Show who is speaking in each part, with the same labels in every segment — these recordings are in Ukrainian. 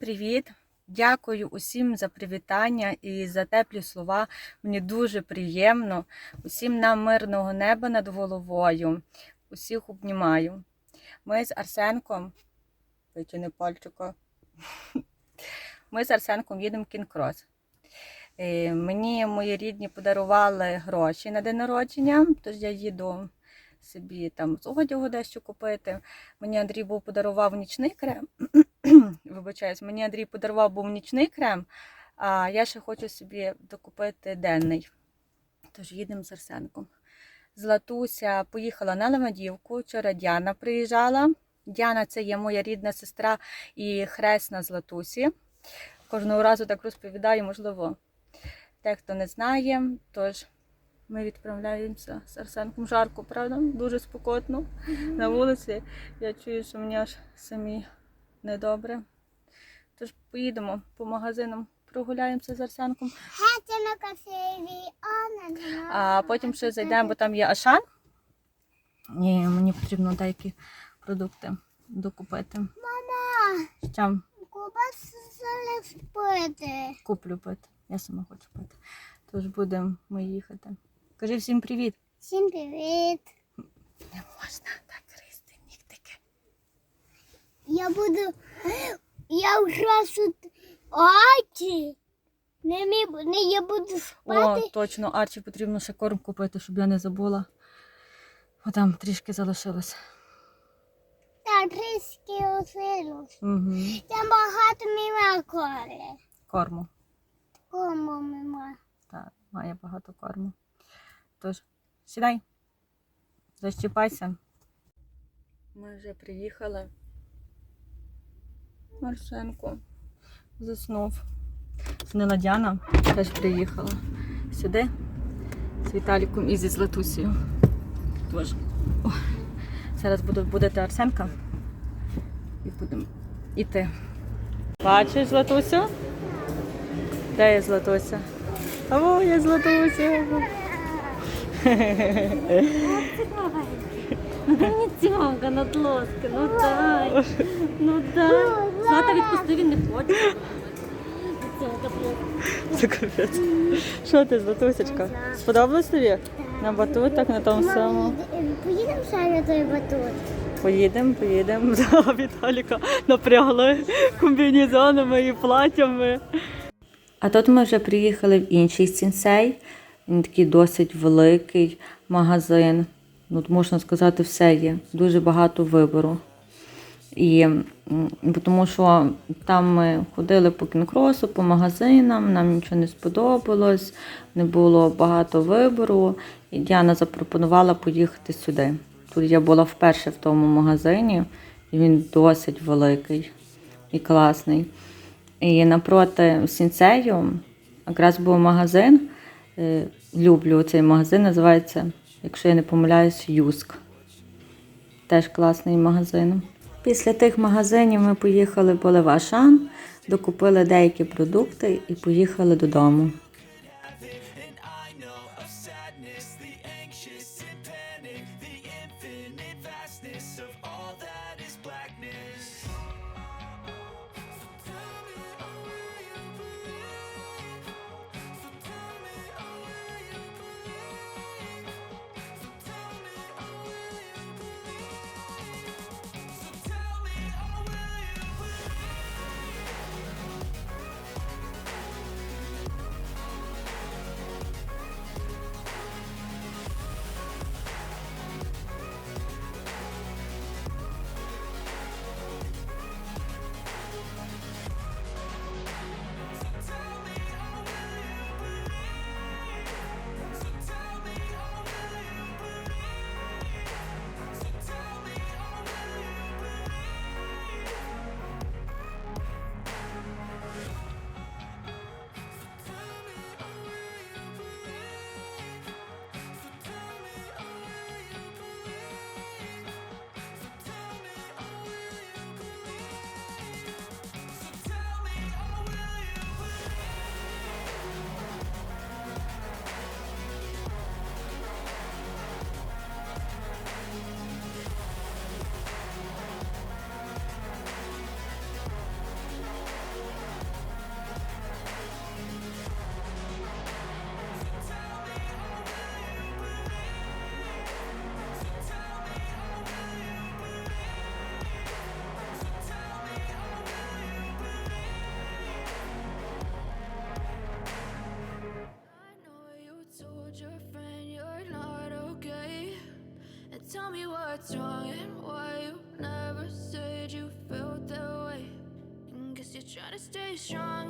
Speaker 1: привіт! Дякую усім за привітання і за теплі слова. Мені дуже приємно. Усім нам мирного неба над головою. Усіх обнімаю. Ми з Арсенком. Витягни пальчика. Ми з Арсенком їдемо в кінкрос. Е, Мені мої рідні подарували гроші на день народження, тож я їду собі там з одягу дещо купити. Мені Андрій був подарував нічний крем. Вибачаюсь, мені Андрій подарував був нічний крем, а я ще хочу собі докупити денний. Тож їдемо з Арсенком. Златуся поїхала на Левадівку. Вчора Діана приїжджала. Діана це є моя рідна сестра і хресна Златусі. Кожного разу так розповідаю, можливо, дехто не знає. Тож ми відправляємося з Арсенком жарко, правда? Дуже спокійно на вулиці. Я чую, що мені аж самі недобре. Тож поїдемо по магазинам, прогуляємося з Арсенком, а потім ще зайдемо, бо там є Ашан. І мені потрібно деякі продукти докупити.
Speaker 2: Мама,
Speaker 1: Що
Speaker 2: пити.
Speaker 1: куплю пити. Я сама хочу пити. Тож будемо ми їхати. Кажи всім привіт.
Speaker 2: Всім привіт.
Speaker 1: Не можна так.
Speaker 2: Я буду. Я вкрашу очі. Не, мі... не я буду
Speaker 1: О, точно, Арчі потрібно ще корм купити, щоб я не забула. Бо там трішки залишилось.
Speaker 2: Та трішки осилось.
Speaker 1: Угу.
Speaker 2: Там багато міма коли.
Speaker 1: Корму.
Speaker 2: Кому міма?
Speaker 1: Так, має багато корму. Тож, сідай, защіпайся. Ми вже приїхали. Маршенко заснув. Снила Діана теж приїхала сюди з Віталіком і зі Златусею. Тож, зараз буду будете Арсенка і будемо йти. Бачиш Златусю? Де є Златуся? О, є Златуся.
Speaker 3: Ну дай мені цьомка ну дай. Ну дай. Злата відпусти, він не хоче.
Speaker 1: Це капець. Що ти, Златусечка? Сподобалось тобі? На батутах, на тому самому.
Speaker 2: Поїдемо ще на той батут.
Speaker 1: Поїдемо, поїдемо. Да, Віталіка напрягли комбінезонами і платтями. А тут ми вже приїхали в інший сінсей. Він такий досить великий магазин. Ну, тут можна сказати, все є. Дуже багато вибору. І тому що там ми ходили по кінкросу, по магазинам, нам нічого не сподобалось, не було багато вибору. І Діана запропонувала поїхати сюди. Тут я була вперше в тому магазині, і він досить великий і класний. І напроти сінцею якраз був магазин. е, Люблю цей магазин, називається, якщо я не помиляюсь, Юск. Теж класний магазин. Після тих магазинів ми поїхали в Болевашан, докупили деякі продукти і поїхали додому.
Speaker 4: Strong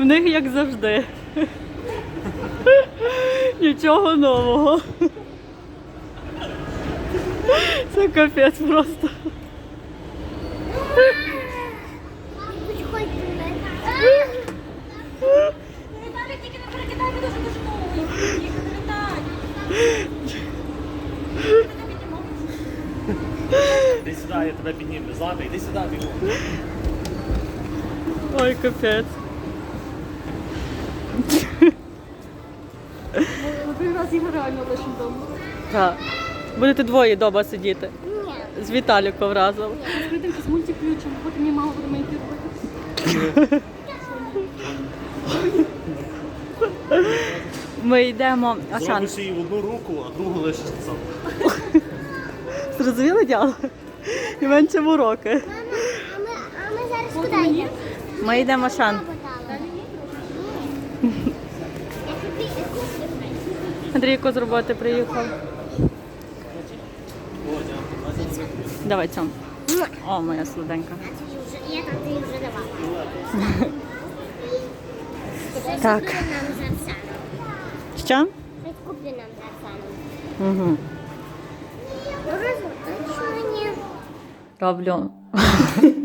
Speaker 1: В них як завжди. Нічого нового. Це капець просто.
Speaker 5: Іди сюди, я тебе підніму. Злата, іди сюди, бігом.
Speaker 1: Ой, капець.
Speaker 6: Ми перший раз їх реально лишимо вдома.
Speaker 1: Так. Будете двоє вдома сидіти.
Speaker 2: Ні.
Speaker 1: З Віталіком разом.
Speaker 6: Відкрити якийсь мультик включимо, потім мені мама буде мені робити.
Speaker 1: Ми йдемо. Ашан,
Speaker 5: Зробиш її в одну руку, а другу лишиш сам.
Speaker 1: зрозуміло діло? І менше в уроки.
Speaker 2: Мама, а ми, а ми зараз куди йдемо?
Speaker 1: Ми йдемо Ашан.
Speaker 2: Я тобі і куплю.
Speaker 1: Андрійко з роботи приїхав. Давай цьому. О, моя сладенька.
Speaker 2: Я там тобі вже давала.
Speaker 1: Так. Що?
Speaker 2: Куплю нам з Арсеном.
Speaker 1: Угу. Роблю.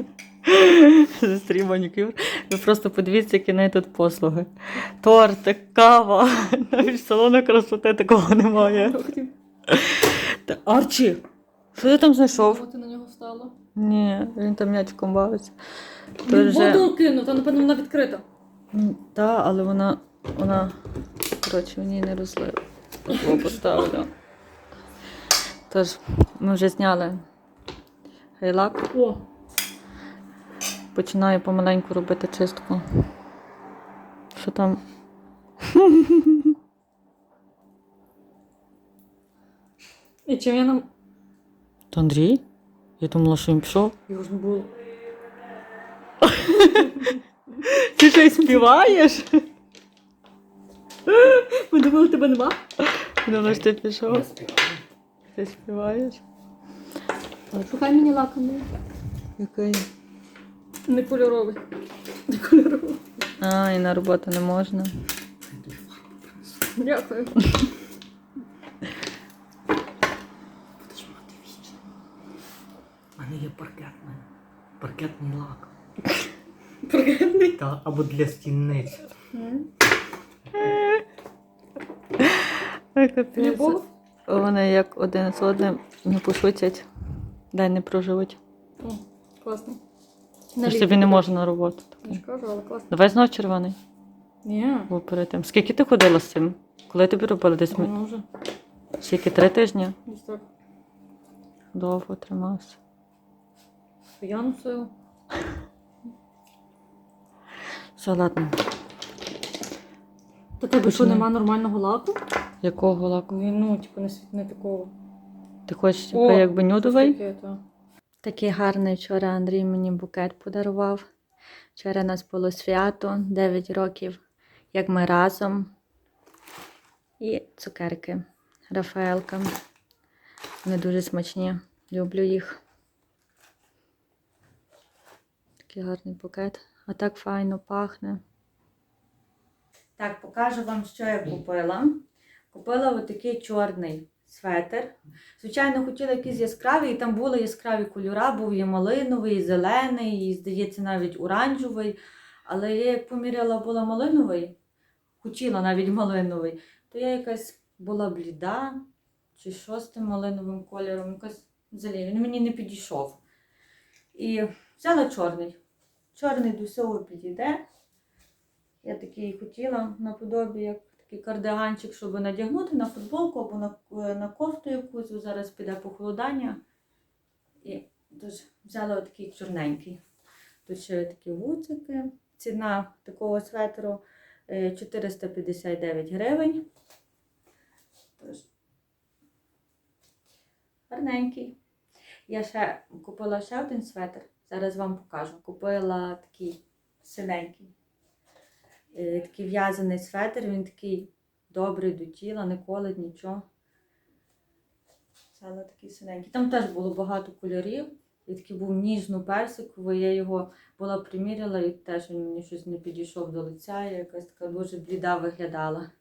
Speaker 1: Зустрів манікюр. Ви просто подивіться, які неї тут послуги. Тортик, кава. Навіть салону красоти такого немає. Та, Арчі, що ти там знайшов?
Speaker 6: Ти на нього встала?
Speaker 1: Ні, він там м'ячком бавиться. То вже...
Speaker 6: воду кинув, та напевно вона відкрита.
Speaker 1: М, Та, але вона. вона. Коротше, мені не розлив. Таку поставила. Тож, ми вже зняли гейлак.
Speaker 6: О,
Speaker 1: Починаю помаленьку робити чистку. Що там?
Speaker 6: і чим я нам.
Speaker 1: То Андрій? Я думала, що він пішов.
Speaker 6: Його ж не було.
Speaker 1: Ти що й співаєш?
Speaker 6: Ми думали, тебе нема.
Speaker 1: Думала, що ти пішов. Ти співаєш?
Speaker 6: Шукай мені лакомий.
Speaker 1: Який?
Speaker 6: Не кольоровий. Не кольоровий.
Speaker 1: А, і на роботу не можна.
Speaker 6: Дякую.
Speaker 7: Будеш мати У мене є паркетний. Паркетний лак.
Speaker 6: Паркетний?
Speaker 7: Та, або для
Speaker 1: капець.
Speaker 6: Любов?
Speaker 1: Вони як один з одним не пошутять, день не проживуть.
Speaker 6: О, класно.
Speaker 1: Я тобі не можна на роботу.
Speaker 6: Я ж кажу, класно.
Speaker 1: Давай знов червоний.
Speaker 6: Ні.
Speaker 1: Бо перед тим. Скільки ти ходила з цим? Коли тобі робили десь?
Speaker 6: Давно вже.
Speaker 1: Скільки три тижні?
Speaker 6: Десь так.
Speaker 1: Довго тримався.
Speaker 6: Я.
Speaker 3: Все, ладно.
Speaker 6: Та тебе що нема нормального лаку?
Speaker 3: Якого лаку?
Speaker 6: Ну, типу, не не такого.
Speaker 3: Ти хочеш, типу, О, якби нюдовий?
Speaker 6: таке, та.
Speaker 1: Такий гарний вчора Андрій мені букет подарував. Вчора нас було свято, 9 років, як ми разом. І цукерки Рафаелка. Вони дуже смачні. Люблю їх. Такий гарний букет. А так файно пахне. Так, покажу вам, що я купила. Купила отакий чорний светр. Звичайно, хотіла якийсь яскравий, і там були яскраві кольора, був і малиновий, і зелений, і, здається, навіть оранжевий. Але я як поміряла була малиновий, хотіла навіть малиновий, то я якась була бліда, чи що з тим малиновим кольором, якась взагалі, він мені не підійшов. І взяла чорний. Чорний до всього підійде. Я такий хотіла наподобі, як такий кардиганчик, щоб надягнути на футболку або на, на кофту якусь. Зараз піде похолодання. І тож взяла такий чорненький. Тут ще такі гуцики. Ціна такого светру е, 459 гривень. Тож, гарненький. Я ще купила ще один светр. Зараз вам покажу. Купила такий синенький. Е, Такий в'язаний светр, він такий добрий до тіла, не колить нічого. Взяла такий синенький. Там теж було багато кольорів. І такий був ніжно-персиковий. Я його була приміряла і теж він мені щось не підійшов до лиця. Я якась така дуже бліда виглядала.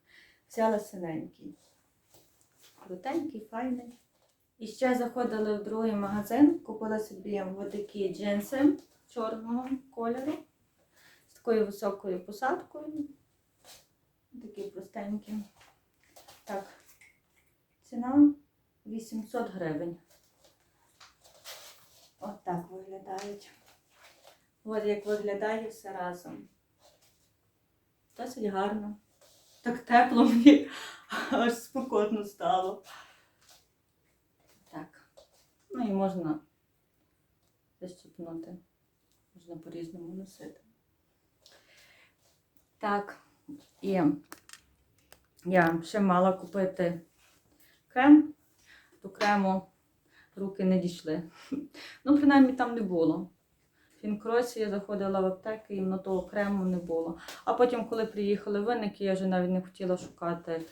Speaker 1: Взяла синенький. Крутенький, файний. І ще заходила в другий магазин, купила собі отакі джинси чорного кольору такою високою посадкою. Такі простенькі. Так, ціна 800 гривень. От так виглядають. От як виглядає все разом. Досить гарно. Так тепло мені аж спокійно стало. Так. Ну і можна защепнути. Можна по-різному носити. Так, і я ще мала купити крем. До крему руки не дійшли. Ну, принаймні там не було. Фінкросі я заходила в аптеку, і на того крему не було. А потім, коли приїхали винники, я вже навіть не хотіла шукати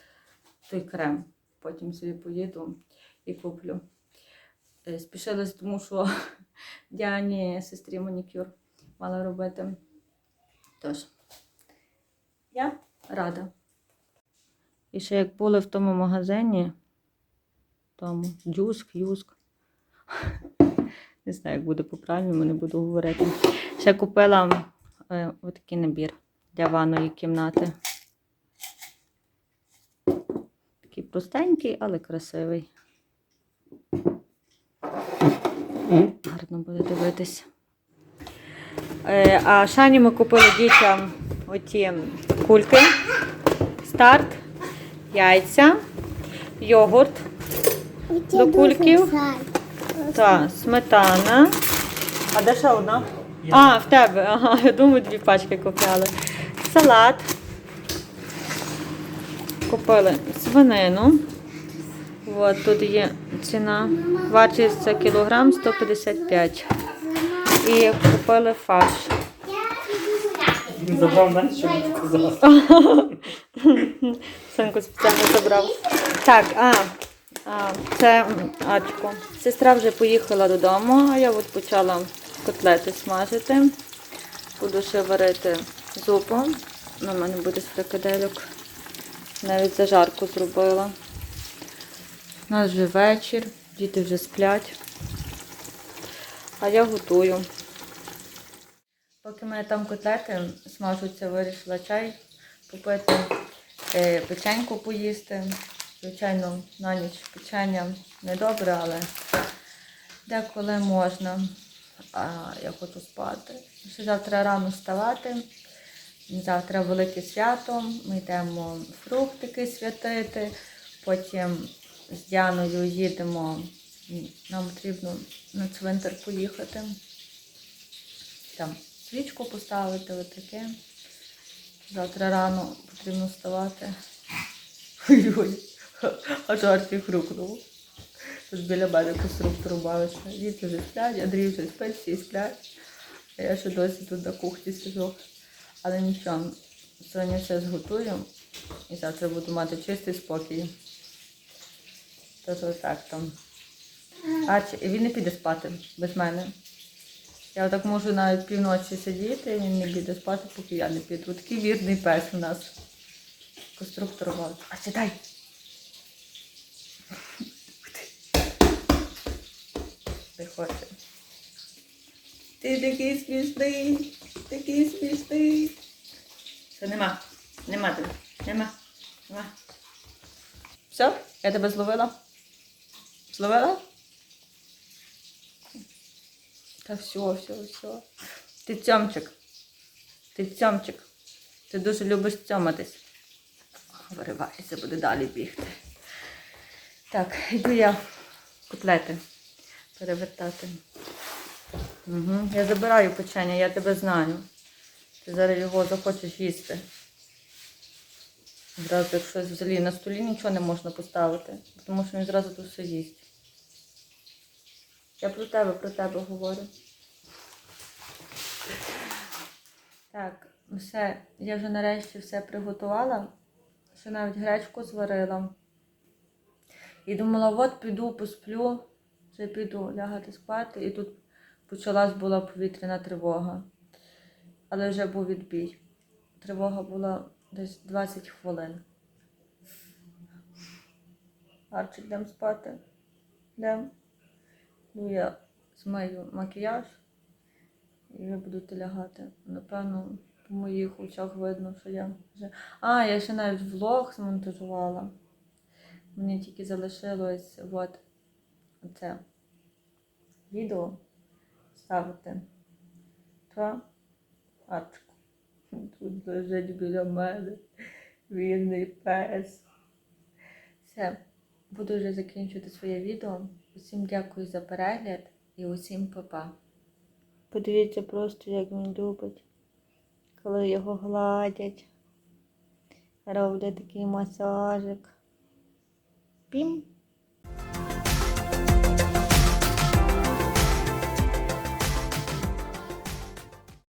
Speaker 1: той крем. Потім собі поїду і куплю. Е, Спішилась, тому що Діані, сестрі манікюр мала робити. Тож, я рада. І ще як були в тому магазині, тому джуск, юск. Не знаю, як буде по-правильному, не буду говорити. Ще купила е, отакий набір для ванної кімнати. Такий простенький, але красивий. Гарно буде дивитись. Е, а Шані ми купили дітям оті кульки. Старт, яйця, йогурт до кульків. Та, сметана. А де ще одна? А, в тебе. Ага, я думаю, дві пачки купляли. Салат. Купили свинину. От тут є ціна. Вартість за кілограм 155. І купили фарш.
Speaker 5: Він забрав мене, що він сказав.
Speaker 1: Синку спеціально забрав. Так, а, а це м, Ачко. Сестра вже поїхала додому, а я от почала котлети смажити. Буду ще варити зупу. На мене буде з фрикадельок. Навіть зажарку зробила. У нас вже вечір, діти вже сплять. А я готую. Поки в мене там котлети смажуться, вирішила чай попити, е, печеньку поїсти. Звичайно, на ніч печення не добре, але деколи можна. А я хочу спати. Ще завтра рано вставати. Завтра велике свято. Ми йдемо фруктики святити. Потім з Діаною їдемо. Нам потрібно на цвинтар поїхати. Там свічку поставити, отаке. Завтра рано потрібно вставати. Ой-ой, аж Арчі хрюкнув. Тут біля мене конструктор бавиться. Діти вже сплять, Андрій вже спить, всі сплять. А я ще досі тут на кухні сижу. Але нічого, сьогодні все зготую. І завтра буду мати чистий спокій. То то так там. Арчі, він не піде спати без мене. Я так можу навіть півночі сидіти, і він не піде спати, поки я не піду. Такий вірний пес у нас. Конструктор бавить. А сідай. Не хоче. Ти такий смішний, такий смішний. Все, нема. Нема тебе. Нема. Нема. Все? Я тебе зловила? Зловила? Та все, все, все. Ти цьомчик. Ти цьомчик. Ти дуже любиш цьоматись. Виривайся, буде далі бігти. Так, йду я котлети перевертати. Угу. Я забираю печення, я тебе знаю. Ти зараз його захочеш їсти. Зразу, якщо взагалі на столі нічого не можна поставити, тому що він зразу тут все їсть. Я про тебе, про тебе говорю. Так, все, я вже нарешті все приготувала. Ще навіть гречку зварила. І думала, от піду, посплю, вже піду лягати спати. І тут почалась була повітряна тривога. Але вже був відбій. Тривога була десь 20 хвилин. Арчик, йдемо спати. Йдемо. Ну, я змию макіяж і ви будете лягати. Напевно, по моїх очах видно, що я вже. А, я ще навіть влог змонтажувала. Мені тільки залишилось от оце відео ставити. Та арчку. Тут лежить біля мене. Вільний пес. Все, буду вже закінчувати своє відео. Усім дякую за перегляд і усім па-па. Подивіться просто, як він любить, коли його гладять, роблять такий масажик. Пім.